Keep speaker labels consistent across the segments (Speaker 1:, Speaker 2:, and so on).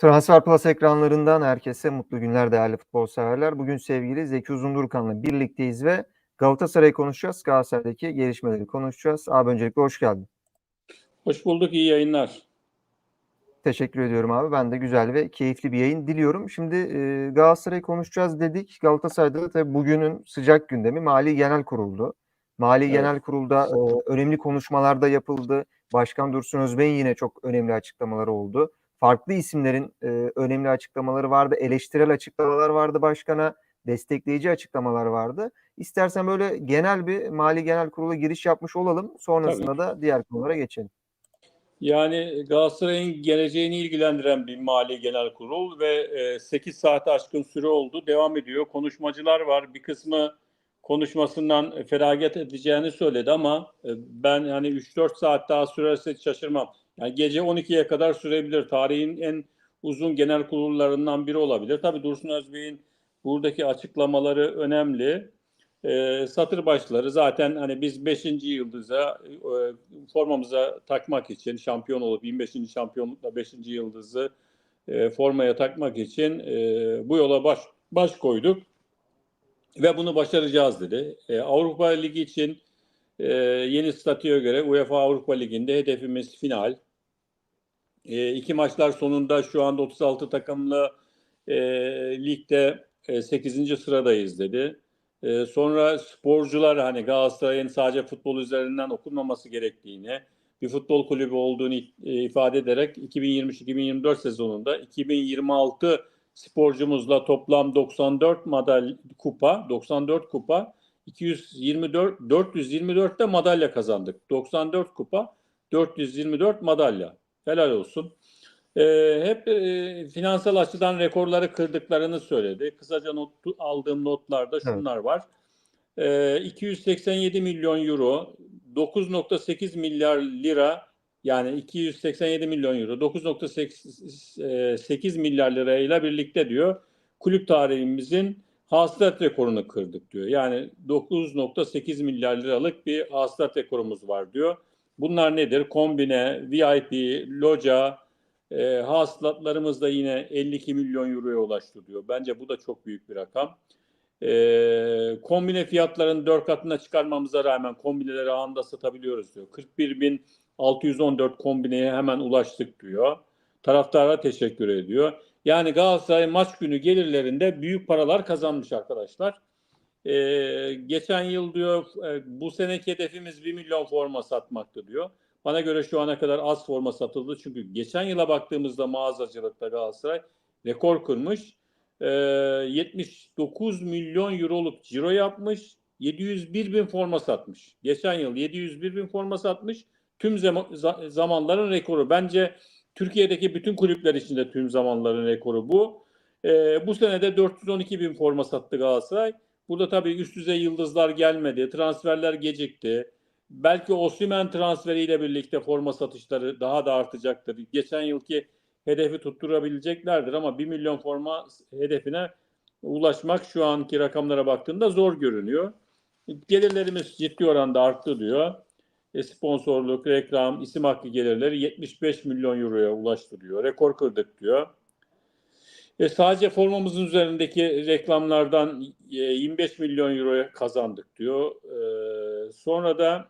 Speaker 1: Transfer Plus ekranlarından herkese mutlu günler değerli futbol severler. Bugün sevgili Zeki Uzundurkan'la birlikteyiz ve Galatasaray'ı konuşacağız. Galatasaray'daki gelişmeleri konuşacağız. Abi öncelikle hoş geldin.
Speaker 2: Hoş bulduk, iyi yayınlar.
Speaker 1: Teşekkür ediyorum abi. Ben de güzel ve keyifli bir yayın diliyorum. Şimdi e, Galatasaray'ı konuşacağız dedik. Galatasaray'da da tabii bugünün sıcak gündemi Mali Genel Kurul'du. Mali
Speaker 2: Evet.
Speaker 1: Genel Kurul'da e, önemli konuşmalar da yapıldı. Başkan Dursun Özbey'in yine çok önemli açıklamaları oldu. Farklı isimlerin e, önemli açıklamaları vardı. Eleştirel açıklamalar vardı başkana. Destekleyici açıklamalar vardı. İstersen böyle genel bir Mali Genel Kurul'a giriş yapmış olalım. Sonrasında da diğer konulara geçelim.
Speaker 2: Yani Galatasaray'ın geleceğini ilgilendiren bir mali genel kurul ve 8 saate aşkın süre oldu. Devam ediyor. Konuşmacılar var. Bir kısmı konuşmasından feragat edeceğini söyledi ama ben hani 3-4 saat daha sürerse şaşırmam. Yani gece 12'ye kadar sürebilir. Tarihin en uzun genel kurullarından biri olabilir. Tabii Dursun Özbey'in buradaki açıklamaları önemli. E, satır başları zaten hani biz 5. yıldıza e, formamıza takmak için şampiyon olup 25. şampiyonlukla 5. yıldızı e, formaya takmak için e, bu yola baş baş koyduk ve bunu başaracağız dedi. E, Avrupa Ligi için e, yeni statüye göre UEFA Avrupa Ligi'nde hedefimiz final. E, iki maçlar sonunda şu anda 36 takımlı e, ligde e, 8. sıradayız dedi. Ee, sonra sporcular hani Galatasaray'ın sadece futbol üzerinden okunmaması gerektiğini, bir futbol kulübü olduğunu e, ifade ederek 2023-2024 sezonunda 2026 sporcumuzla toplam 94 madalya kupa, 94 kupa, 224 424 de madalya kazandık. 94 kupa, 424 madalya. Helal olsun. Ee, hep e, finansal açıdan rekorları kırdıklarını söyledi. Kısaca not, aldığım notlarda şunlar var. Ee, 287 milyon euro, 9.8 milyar lira yani 287 milyon euro, 9.8 milyar lirayla birlikte diyor kulüp tarihimizin hasılat rekorunu kırdık diyor. Yani 9.8 milyar liralık bir hasılat rekorumuz var diyor. Bunlar nedir? Kombine, VIP, loca, e, hasılatlarımız da yine 52 milyon euroya ulaştı diyor. Bence bu da çok büyük bir rakam. E, kombine fiyatlarını 4 katına çıkarmamıza rağmen kombineleri anında satabiliyoruz diyor. 41.614 kombineye hemen ulaştık diyor. Taraftara teşekkür ediyor. Yani Galatasaray maç günü gelirlerinde büyük paralar kazanmış arkadaşlar. Ee, geçen yıl diyor e, bu seneki hedefimiz 1 milyon forma satmaktı diyor. Bana göre şu ana kadar az forma satıldı. Çünkü geçen yıla baktığımızda mağazacılıkta Galatasaray rekor kırmış. Ee, 79 milyon euroluk ciro yapmış. 701 bin forma satmış. Geçen yıl 701 bin forma satmış. Tüm zam- zamanların rekoru. Bence Türkiye'deki bütün kulüpler içinde tüm zamanların rekoru bu. Ee, bu senede 412 bin forma sattı Galatasaray. Burada tabii üst düzey yıldızlar gelmedi. Transferler gecikti. Belki Osimhen transferiyle birlikte forma satışları daha da artacaktır. Geçen yılki hedefi tutturabileceklerdir ama 1 milyon forma hedefine ulaşmak şu anki rakamlara baktığında zor görünüyor. Gelirlerimiz ciddi oranda arttı diyor. E, sponsorluk, reklam, isim hakkı gelirleri 75 milyon euroya ulaştı diyor. Rekor kırdık diyor. E, sadece formamızın üzerindeki reklamlardan e, 25 milyon euroya kazandık diyor. E, sonra da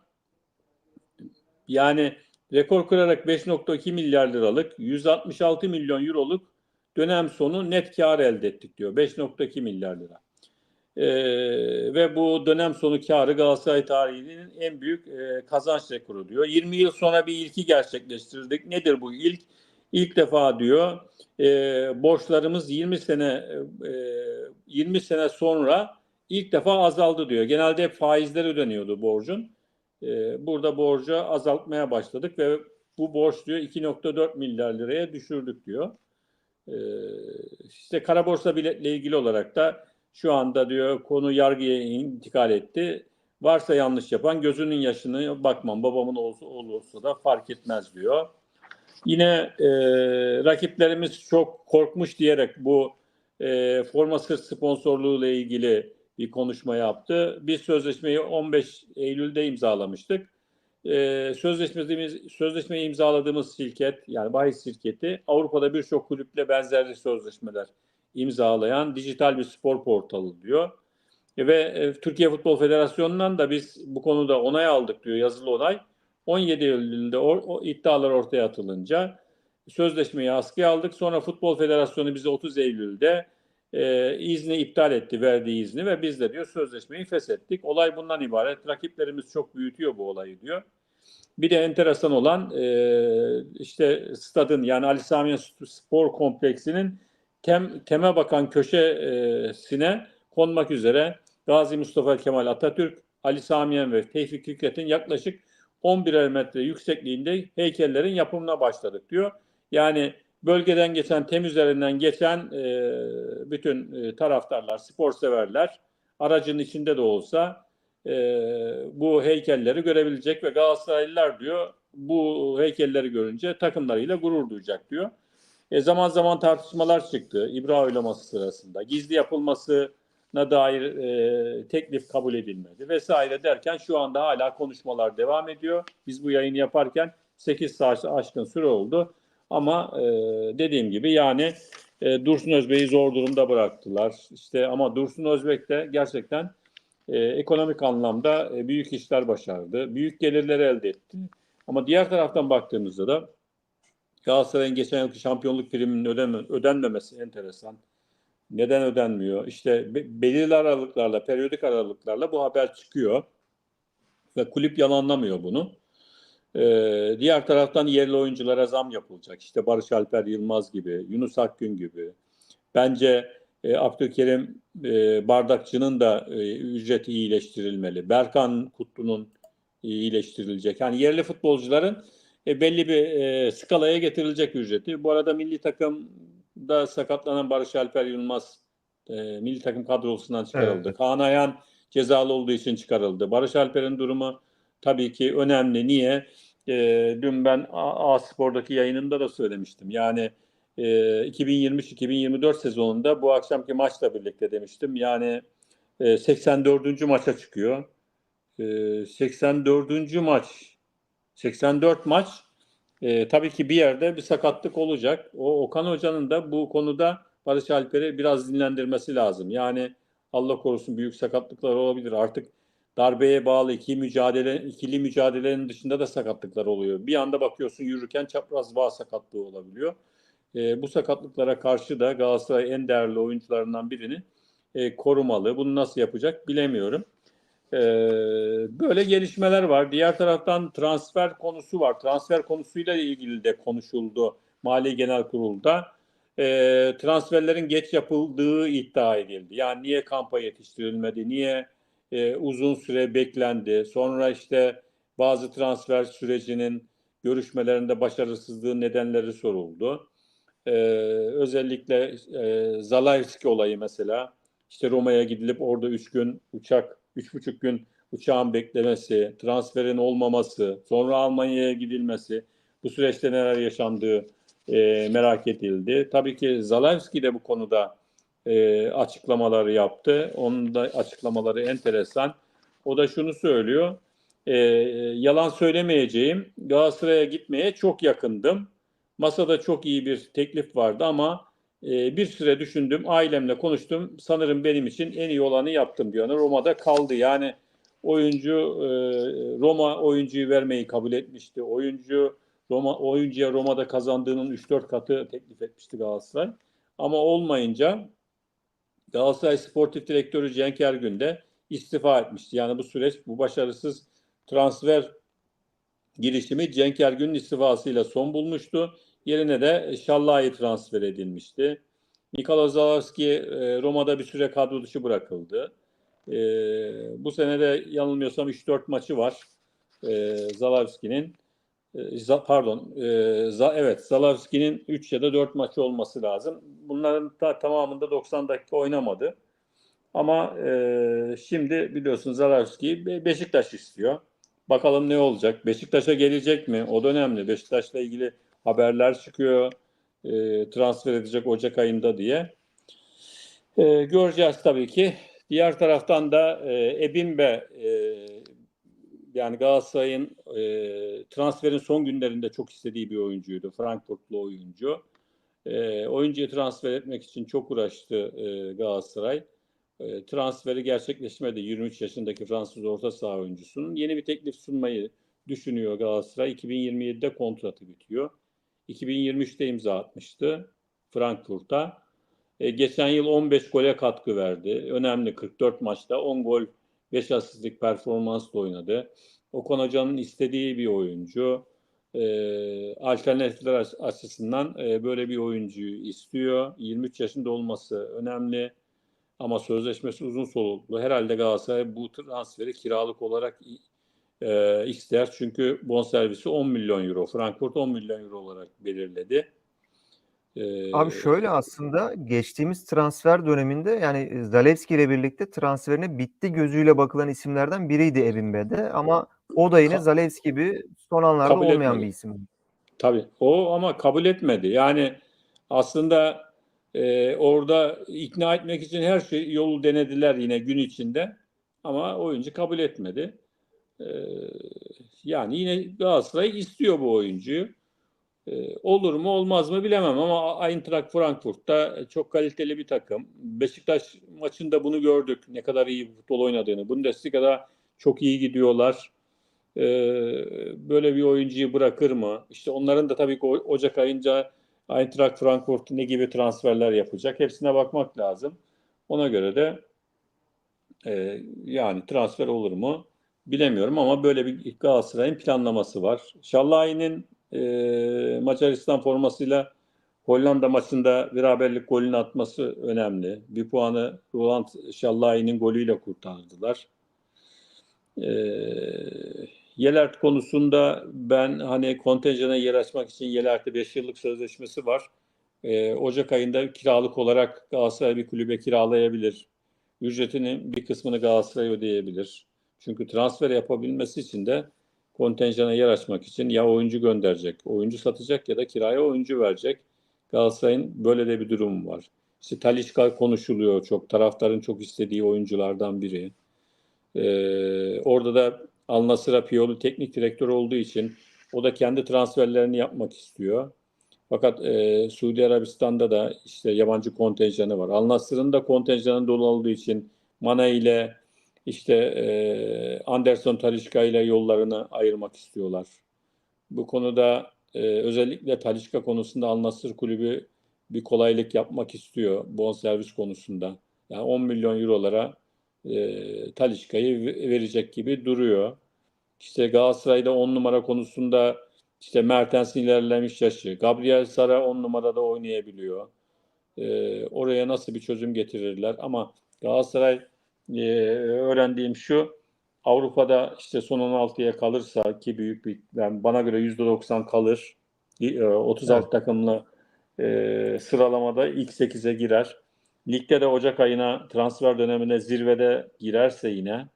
Speaker 2: yani rekor kırarak 5.2 milyar liralık 166 milyon euroluk dönem sonu net kar elde ettik diyor. 5.2 milyar lira. Ee, ve bu dönem sonu karı Galatasaray tarihinin en büyük e, kazanç rekoru diyor. 20 yıl sonra bir ilki gerçekleştirdik. Nedir bu ilk? İlk defa diyor e, borçlarımız 20 sene e, 20 sene sonra ilk defa azaldı diyor. Genelde hep faizler ödeniyordu borcun. E, burada borcu azaltmaya başladık ve bu borç diyor 2.4 milyar liraya düşürdük diyor. E, işte kara borsa biletle ilgili olarak da şu anda diyor konu yargıya intikal etti. Varsa yanlış yapan gözünün yaşını bakmam babamın olsa, oğlu olsa da fark etmez diyor. Yine e, rakiplerimiz çok korkmuş diyerek bu e, forma sırt sponsorluğu ile ilgili bir konuşma yaptı. Biz sözleşmeyi 15 Eylül'de imzalamıştık. e, sözleşmemiz, sözleşmeyi imzaladığımız şirket yani bahis şirketi Avrupa'da birçok kulüple benzerli sözleşmeler imzalayan dijital bir spor portalı diyor. E, ve e, Türkiye Futbol Federasyonu'ndan da biz bu konuda onay aldık diyor yazılı onay. 17 Eylül'de o, o iddialar ortaya atılınca sözleşmeyi askıya aldık. Sonra Futbol Federasyonu bize 30 Eylül'de e, izni iptal etti, verdiği izni ve biz de diyor sözleşmeyi feshettik. Olay bundan ibaret. Rakiplerimiz çok büyütüyor bu olayı diyor. Bir de enteresan olan e, işte stadın yani Ali Sami Spor Kompleksinin tem, teme bakan köşesine konmak üzere Gazi Mustafa Kemal Atatürk, Ali Sami Yen ve Tevfik Fikret'in yaklaşık 11 metre yüksekliğinde heykellerin yapımına başladık diyor. Yani bölgeden geçen, tem üzerinden geçen e, bütün e, taraftarlar, spor severler aracın içinde de olsa e, bu heykelleri görebilecek ve Galatasaraylılar diyor bu heykelleri görünce takımlarıyla gurur duyacak diyor. E, zaman zaman tartışmalar çıktı İbra oylaması sırasında. Gizli yapılmasına dair e, teklif kabul edilmedi vesaire derken şu anda hala konuşmalar devam ediyor. Biz bu yayını yaparken 8 saat aşkın süre oldu. Ama e, dediğim gibi yani e, Dursun Özbek'i zor durumda bıraktılar. İşte ama Dursun Özbek de gerçekten e, ekonomik anlamda e, büyük işler başardı. Büyük gelirler elde etti. Ama diğer taraftan baktığımızda da Galatasaray'ın geçen yılki şampiyonluk priminin ödenme, ödenmemesi enteresan. Neden ödenmiyor? İşte be, belirli aralıklarla, periyodik aralıklarla bu haber çıkıyor. Ve kulüp yalanlamıyor bunu. Ee, diğer taraftan yerli oyunculara zam yapılacak. İşte Barış Alper Yılmaz gibi, Yunus Akgün gibi. Bence e, Abdülkerim e, Bardakçı'nın da e, ücreti iyileştirilmeli. Berkan Kutlu'nun iyileştirilecek. Yani yerli futbolcuların e, belli bir e, skalaya getirilecek ücreti. Bu arada milli takımda sakatlanan Barış Alper Yılmaz e, milli takım kadrosundan çıkarıldı.
Speaker 1: Evet.
Speaker 2: Kaan Ayhan cezalı olduğu için çıkarıldı. Barış Alper'in durumu tabii ki önemli. Niye? E, dün ben A, A Spor'daki yayınında da söylemiştim. Yani e, 2023-2024 sezonunda bu akşamki maçla birlikte demiştim. Yani e, 84. maça çıkıyor. E, 84. maç 84 maç e, tabii ki bir yerde bir sakatlık olacak. O Okan Hoca'nın da bu konuda Barış Alper'i biraz dinlendirmesi lazım. Yani Allah korusun büyük sakatlıklar olabilir. Artık darbeye bağlı iki mücadele, ikili mücadelenin dışında da sakatlıklar oluyor. Bir anda bakıyorsun yürürken çapraz bağ sakatlığı olabiliyor. E, bu sakatlıklara karşı da Galatasaray en değerli oyuncularından birini e, korumalı. Bunu nasıl yapacak bilemiyorum. E, böyle gelişmeler var. Diğer taraftan transfer konusu var. Transfer konusuyla ilgili de konuşuldu Mali Genel Kurul'da. E, transferlerin geç yapıldığı iddia edildi. Yani niye kampa yetiştirilmedi, niye e, uzun süre beklendi. Sonra işte bazı transfer sürecinin görüşmelerinde başarısızlığı nedenleri soruldu. E, özellikle e, Zalewski olayı mesela. İşte Roma'ya gidilip orada 3 gün uçak, 3,5 gün uçağın beklemesi, transferin olmaması, sonra Almanya'ya gidilmesi, bu süreçte neler yaşandığı e, merak edildi. Tabii ki Zalewski de bu konuda e, açıklamaları yaptı. Onun da açıklamaları enteresan. O da şunu söylüyor. E, yalan söylemeyeceğim. Galatasaray'a gitmeye çok yakındım. Masada çok iyi bir teklif vardı ama e, bir süre düşündüm. Ailemle konuştum. Sanırım benim için en iyi olanı yaptım diyor. Roma'da kaldı. Yani oyuncu e, Roma oyuncuyu vermeyi kabul etmişti. Oyuncu Roma oyuncuya Roma'da kazandığının 3-4 katı teklif etmişti Galatasaray. Ama olmayınca Galatasaray Sportif Direktörü Cenk Ergün de istifa etmişti. Yani bu süreç, bu başarısız transfer girişimi Cenk Ergün'ün istifasıyla son bulmuştu. Yerine de Şallah'ı transfer edilmişti. Nikola Zalewski e, Roma'da bir süre kadro dışı bırakıldı. E, bu sene de yanılmıyorsam 3-4 maçı var e, Zalewski'nin. E, pardon, e, evet Zalewski'nin 3 ya da 4 maçı olması lazım. Bunların da tamamında 90 dakika oynamadı. Ama e, şimdi biliyorsunuz Zalewski Beşiktaş istiyor. Bakalım ne olacak? Beşiktaş'a gelecek mi? O da önemli. Beşiktaş'la ilgili haberler çıkıyor. E, transfer edecek Ocak ayında diye. E, göreceğiz tabii ki. Diğer taraftan da e, Ebimbe e, yani Galatasaray'ın e, transferin son günlerinde çok istediği bir oyuncuydu. Frankfurtlu oyuncu. E, oyuncuyu transfer etmek için çok uğraştı e, Galatasaray. E, transferi gerçekleşmedi. 23 yaşındaki Fransız orta saha oyuncusunun. Yeni bir teklif sunmayı düşünüyor Galatasaray. 2027'de kontratı bitiyor. 2023'te imza atmıştı Frankfurt'a. E, geçen yıl 15 gole katkı verdi. Önemli 44 maçta 10 gol 5 asistlik performansla oynadı. Okan Hoca'nın istediği bir oyuncu. E, alternatifler aç- açısından e, böyle bir oyuncuyu istiyor. 23 yaşında olması önemli. Ama sözleşmesi uzun soluklu. Herhalde Galatasaray bu transferi kiralık olarak e, ister. Çünkü bonservisi 10 milyon euro. Frankfurt 10 milyon euro olarak belirledi. E,
Speaker 1: Abi şöyle aslında geçtiğimiz transfer döneminde yani Zalewski ile birlikte transferine bitti gözüyle bakılan isimlerden biriydi Evin Bede ama o da yine Zalewski gibi son anlarda olmayan
Speaker 2: etmedi.
Speaker 1: bir isim.
Speaker 2: Tabii o ama kabul etmedi. Yani aslında e, orada ikna etmek için her şey yolu denediler yine gün içinde ama oyuncu kabul etmedi. E, yani yine Galatasaray istiyor bu oyuncuyu. E, olur mu olmaz mı bilemem ama Eintracht Frankfurt'ta çok kaliteli bir takım. Beşiktaş maçında bunu gördük. Ne kadar iyi futbol oynadığını. Bundesliga'da çok iyi gidiyorlar. Ee, böyle bir oyuncuyu bırakır mı? İşte onların da tabii ki Ocak ayınca Eintracht Frankfurt ne gibi transferler yapacak? Hepsine bakmak lazım. Ona göre de e, yani transfer olur mu? Bilemiyorum ama böyle bir Galatasaray'ın planlaması var. Şallahi'nin e, Macaristan formasıyla Hollanda maçında beraberlik golünü atması önemli. Bir puanı Roland Şallahi'nin golüyle kurtardılar. Ee, Yelert konusunda ben hani kontenjana yer açmak için Yelert'te 5 yıllık sözleşmesi var. Ee, Ocak ayında kiralık olarak Galatasaray bir kulübe kiralayabilir. Ücretinin bir kısmını Galatasaray ödeyebilir. Çünkü transfer yapabilmesi için de kontenjana yer açmak için ya oyuncu gönderecek, oyuncu satacak ya da kiraya oyuncu verecek. Galatasaray'ın böyle de bir durum var. İşte Talisca konuşuluyor çok. Taraftarın çok istediği oyunculardan biri. Ee, orada da Al Nassr'a Pioli teknik direktör olduğu için o da kendi transferlerini yapmak istiyor. Fakat e, Suudi Arabistan'da da işte yabancı kontenjanı var. Al Nassr'ın da kontenjanı dolu olduğu için Mana ile işte e, Anderson Talisca ile yollarını ayırmak istiyorlar. Bu konuda e, özellikle Talisca konusunda Al Nassr kulübü bir kolaylık yapmak istiyor bonservis konusunda. Yani 10 milyon eurolara e, Talisca'yı ve- verecek gibi duruyor. İşte Galatasaray'da 10 numara konusunda işte Mertens'in ilerlemiş yaşı. Gabriel Sara 10 numarada oynayabiliyor. E, oraya nasıl bir çözüm getirirler? Ama Galatasaray e, öğrendiğim şu Avrupa'da işte son 16'ya kalırsa ki büyük bir yani bana göre %90 kalır. E, 36
Speaker 1: Evet.
Speaker 2: takımlı e, sıralamada ilk 8'e girer. Ligde de Ocak ayına transfer dönemine zirvede girerse yine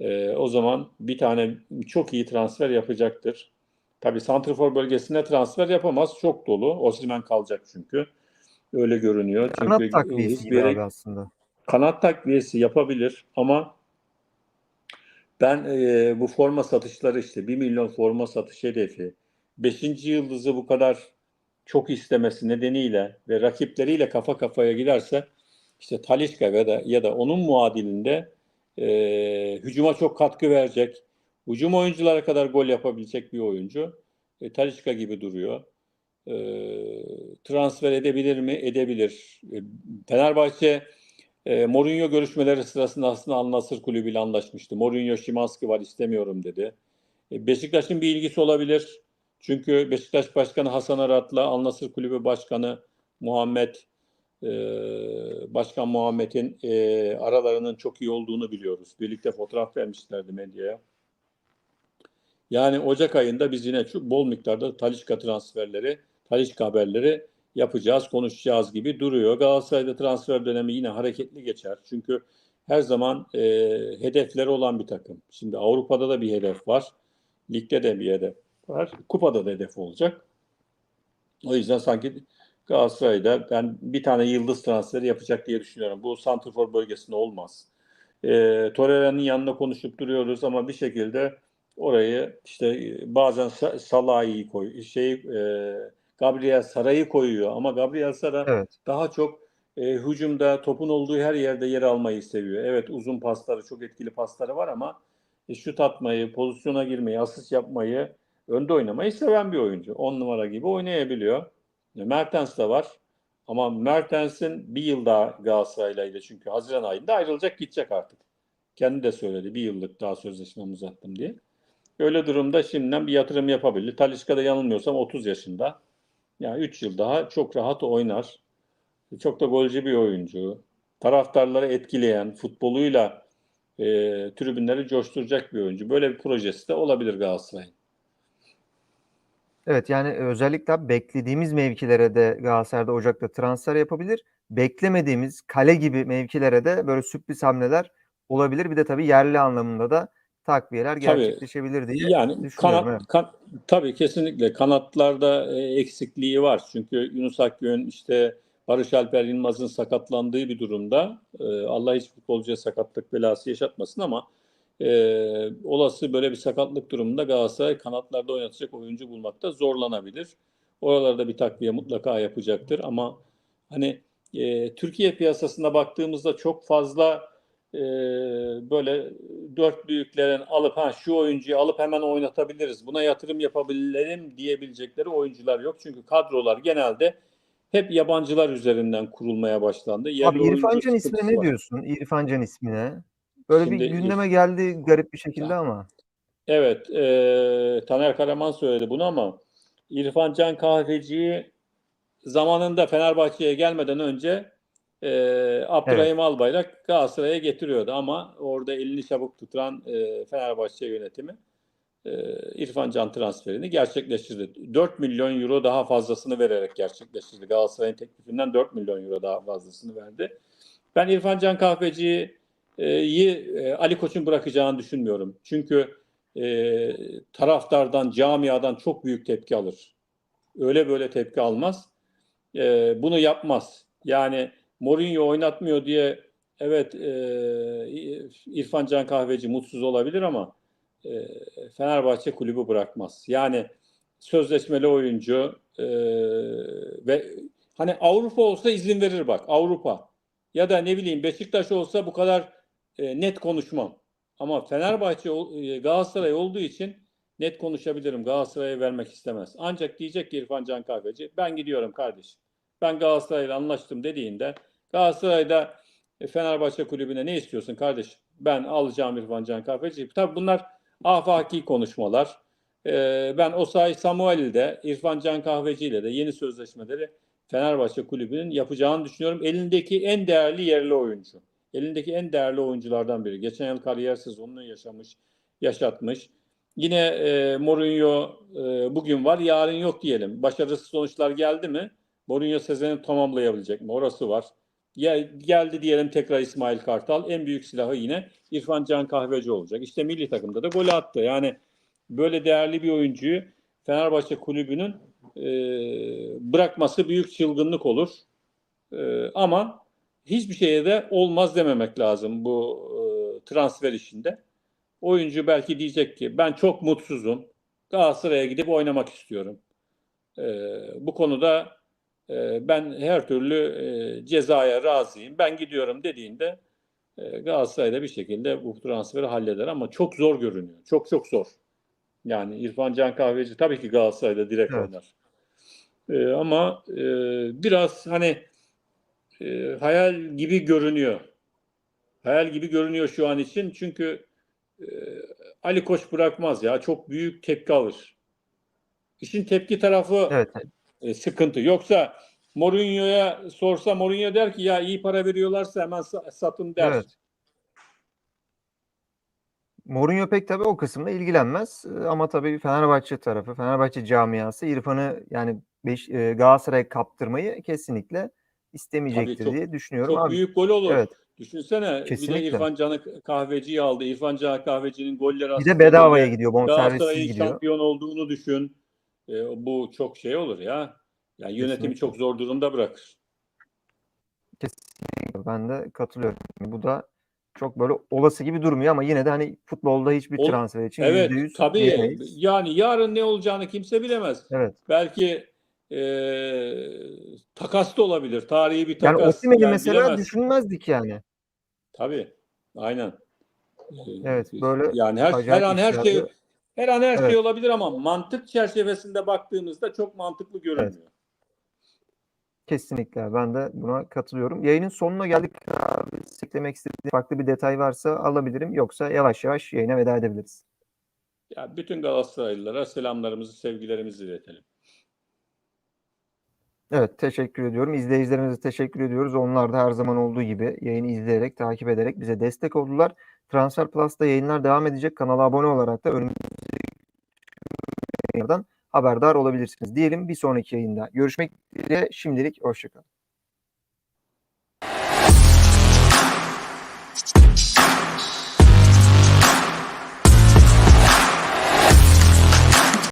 Speaker 2: e, o zaman bir tane çok iyi transfer yapacaktır. Tabii Santrfor bölgesine transfer yapamaz. Çok dolu. Osimhen kalacak çünkü. Öyle görünüyor.
Speaker 1: Kanat
Speaker 2: Çünkü
Speaker 1: takviyesi gibi aslında.
Speaker 2: Kanat takviyesi yapabilir ama ben e, bu forma satışları işte 1 milyon forma satış hedefi 5. yıldızı bu kadar çok istemesi nedeniyle ve rakipleriyle kafa kafaya giderse işte Talisca ya da ya da onun muadilinde e, hücuma çok katkı verecek. Hücum oyunculara kadar gol yapabilecek bir oyuncu. E, Talisca gibi duruyor. E, transfer edebilir mi? Edebilir. E, Fenerbahçe e, Mourinho görüşmeleri sırasında aslında Al Nassr kulübüyle anlaşmıştı. Mourinho Şimanski var istemiyorum dedi. E, Beşiktaş'ın bir ilgisi olabilir. Çünkü Beşiktaş Başkanı Hasan Arat'la Al Nassr Kulübü Başkanı Muhammed e, Başkan Muhammed'in e, aralarının çok iyi olduğunu biliyoruz. Birlikte fotoğraf vermişlerdi medyaya. Yani Ocak ayında biz yine şu bol miktarda Talisca transferleri, Talisca haberleri yapacağız, konuşacağız gibi duruyor. Galatasaray'da transfer dönemi yine hareketli geçer. Çünkü her zaman e, hedefleri olan bir takım. Şimdi Avrupa'da da bir hedef var. Ligde de bir hedef var. Kupada da hedef olacak. O yüzden sanki Galatasaray'da ben bir tane yıldız transferi yapacak diye düşünüyorum. Bu Santrfor bölgesinde olmaz. E, Torreira'nın yanında konuşup duruyoruz ama bir şekilde orayı işte e, bazen Sa- Salah'ı koy, şey e, Gabriel Saray'ı koyuyor ama Gabriel Sara
Speaker 1: Evet.
Speaker 2: daha çok e, hücumda topun olduğu her yerde yer almayı seviyor. Evet uzun pasları, çok etkili pasları var ama e, şut atmayı, pozisyona girmeyi, asist yapmayı, önde oynamayı seven bir oyuncu. 10 numara gibi oynayabiliyor. E, Mertens de var. Ama Mertens'in bir yıl daha Galatasaray'laydı çünkü Haziran ayında ayrılacak gidecek artık. Kendi de söyledi bir yıllık daha sözleşmemi uzattım diye. Öyle durumda şimdiden bir yatırım yapabilir. Talisca da yanılmıyorsam 30 yaşında. Yani 3 yıl daha çok rahat oynar. Çok da golcü bir oyuncu. Taraftarları etkileyen, futboluyla e, tribünleri coşturacak bir oyuncu. Böyle bir projesi de olabilir Galatasaray'ın.
Speaker 1: Evet yani özellikle beklediğimiz mevkilere de Galatasaray'da Ocak'ta transfer yapabilir. Beklemediğimiz kale gibi mevkilere de böyle sürpriz hamleler olabilir. Bir de tabii yerli anlamında da takviyeler
Speaker 2: Tabii.
Speaker 1: gerçekleşebilir diye
Speaker 2: Yani
Speaker 1: düşünüyorum.
Speaker 2: kanat, kan- tabii kesinlikle kanatlarda e, eksikliği var. Çünkü Yunus Akgün işte Barış Alper Yılmaz'ın sakatlandığı bir durumda e, Allah hiç futbolcuya sakatlık belası yaşatmasın ama e, olası böyle bir sakatlık durumunda Galatasaray kanatlarda oynatacak oyuncu bulmakta zorlanabilir. Oralarda bir takviye mutlaka yapacaktır ama hani e, Türkiye piyasasına baktığımızda çok fazla e, böyle dört büyüklerin alıp ha şu oyuncuyu alıp hemen oynatabiliriz. Buna yatırım yapabilirim diyebilecekleri oyuncular yok. Çünkü kadrolar genelde hep yabancılar üzerinden kurulmaya başlandı. Yerli
Speaker 1: Abi İrfan Can ismine ne
Speaker 2: var.
Speaker 1: diyorsun? İrfan Can ismine. Böyle
Speaker 2: Şimdi
Speaker 1: bir gündeme geldi garip bir şekilde ama.
Speaker 2: Evet, e, Taner Karaman söyledi bunu ama İrfan Can Kahveci'yi zamanında Fenerbahçe'ye gelmeden önce e, Abdurrahim Albayrak Galatasaray'a getiriyordu ama orada elini çabuk tutan e, Fenerbahçe yönetimi e, İrfan Can transferini gerçekleştirdi. 4 milyon euro daha fazlasını vererek gerçekleştirdi. Galatasaray'ın teklifinden 4 milyon euro daha fazlasını verdi. Ben İrfan Can Kahveci'yi e, Ali Koç'un bırakacağını düşünmüyorum. Çünkü e, taraftardan, camiadan çok büyük tepki alır. Öyle böyle tepki almaz. E, bunu yapmaz. Yani Mourinho oynatmıyor diye evet e, İrfan Can Kahveci mutsuz olabilir ama e, Fenerbahçe kulübü bırakmaz. Yani sözleşmeli oyuncu e, ve hani Avrupa olsa izin verir bak Avrupa ya da ne bileyim Beşiktaş olsa bu kadar e, net konuşmam. Ama Fenerbahçe e, Galatasaray olduğu için net konuşabilirim. Galatasaray'a vermek istemez. Ancak diyecek ki İrfan Can Kahveci ben gidiyorum kardeşim. Ben Galatasaray'la anlaştım dediğinde Galatasaray'da e, Fenerbahçe kulübüne ne istiyorsun kardeşim? Ben alacağım İrfan Can Kahveci. Tabii bunlar afaki konuşmalar. Ee, ben Osay Samuel de İrfan Can Kahveci ile de yeni sözleşmeleri Fenerbahçe kulübünün yapacağını düşünüyorum. Elindeki en değerli yerli oyuncu. Elindeki en değerli oyunculardan biri. Geçen yıl kariyer sezonunu yaşamış, yaşatmış. Yine e, Mourinho e, bugün var, yarın yok diyelim. Başarısız sonuçlar geldi mi? Mourinho sezonu tamamlayabilecek mi? Orası var. Gel, geldi diyelim tekrar İsmail Kartal. En büyük silahı yine İrfan Can Kahveci olacak. İşte milli takımda da gol attı. Yani böyle değerli bir oyuncuyu Fenerbahçe kulübünün e, bırakması büyük çılgınlık olur. E, ama hiçbir şeye de olmaz dememek lazım bu e, transfer işinde. Oyuncu belki diyecek ki ben çok mutsuzum. Galatasaray'a gidip oynamak istiyorum. E, bu konuda e, ben her türlü e, cezaya razıyım. Ben gidiyorum dediğinde e, Galatasaray'da bir şekilde bu transferi halleder ama çok zor görünüyor. Çok çok zor. Yani İrfan Can Kahveci tabii ki Galatasaray'da direkt
Speaker 1: Evet.
Speaker 2: oynar. E, ama e, biraz hani e, hayal gibi görünüyor. Hayal gibi görünüyor şu an için. Çünkü e, Ali Koç bırakmaz ya. Çok büyük tepki alır. İşin tepki tarafı
Speaker 1: Evet.
Speaker 2: E, sıkıntı. Yoksa Mourinho'ya sorsa Mourinho der ki ya iyi para veriyorlarsa hemen sa- satın der.
Speaker 1: Evet. Mourinho pek tabii o kısımda ilgilenmez. Ee, Ama tabii Fenerbahçe tarafı, Fenerbahçe camiası İrfan'ı yani beş, e, Galatasaray'a kaptırmayı kesinlikle istemeyecektir
Speaker 2: çok-
Speaker 1: diye düşünüyorum.
Speaker 2: Çok
Speaker 1: Abi,
Speaker 2: büyük gol olur.
Speaker 1: Evet.
Speaker 2: Düşünsene bir de
Speaker 1: Kesinlikle.
Speaker 2: İrfan Can'ı kahveciyi aldı. İrfan Can kahvecinin golleri
Speaker 1: Bir de bedavaya gidiyor,
Speaker 2: Galatasaray'ın
Speaker 1: gidiyor.
Speaker 2: şampiyon olduğunu düşün. E, bu çok şey olur ya. Yani yönetimi
Speaker 1: Kesinlikle.
Speaker 2: çok zor durumda bırakır.
Speaker 1: Ben de katılıyorum. Bu da çok böyle olası gibi durmuyor ama yine de hani futbolda hiçbir
Speaker 2: Ol-
Speaker 1: transfer için
Speaker 2: Evet
Speaker 1: %100
Speaker 2: tabii
Speaker 1: diyemeyiz.
Speaker 2: yani yarın ne olacağını kimse bilemez.
Speaker 1: Evet.
Speaker 2: Belki eee takas da olabilir. Tarihi bir
Speaker 1: Yani
Speaker 2: takas.
Speaker 1: Osimhen'i
Speaker 2: yani
Speaker 1: mesela
Speaker 2: bilemez.
Speaker 1: düşünmezdik yani.
Speaker 2: Tabii. Aynen.
Speaker 1: Evet, böyle
Speaker 2: yani her, her an her şey her an her
Speaker 1: Evet.
Speaker 2: şey olabilir ama mantık çerçevesinde baktığımızda çok mantıklı görünmüyor.
Speaker 1: Kesinlikle ben de buna katılıyorum. Yayının sonuna geldik. Abi, eklemek istediğim farklı bir detay varsa alabilirim. Yoksa yavaş yavaş yayına veda edebiliriz.
Speaker 2: Ya bütün Galatasaraylılara selamlarımızı, sevgilerimizi iletelim.
Speaker 1: Evet teşekkür ediyorum. İzleyicilerimize teşekkür ediyoruz. Onlar da her zaman olduğu gibi yayını izleyerek, takip ederek bize destek oldular. Transfer Plus'ta yayınlar devam edecek. Kanala abone olarak da önümüzdeki haberdar olabilirsiniz. Diyelim bir sonraki yayında. Görüşmek üzere. Şimdilik hoşçakalın.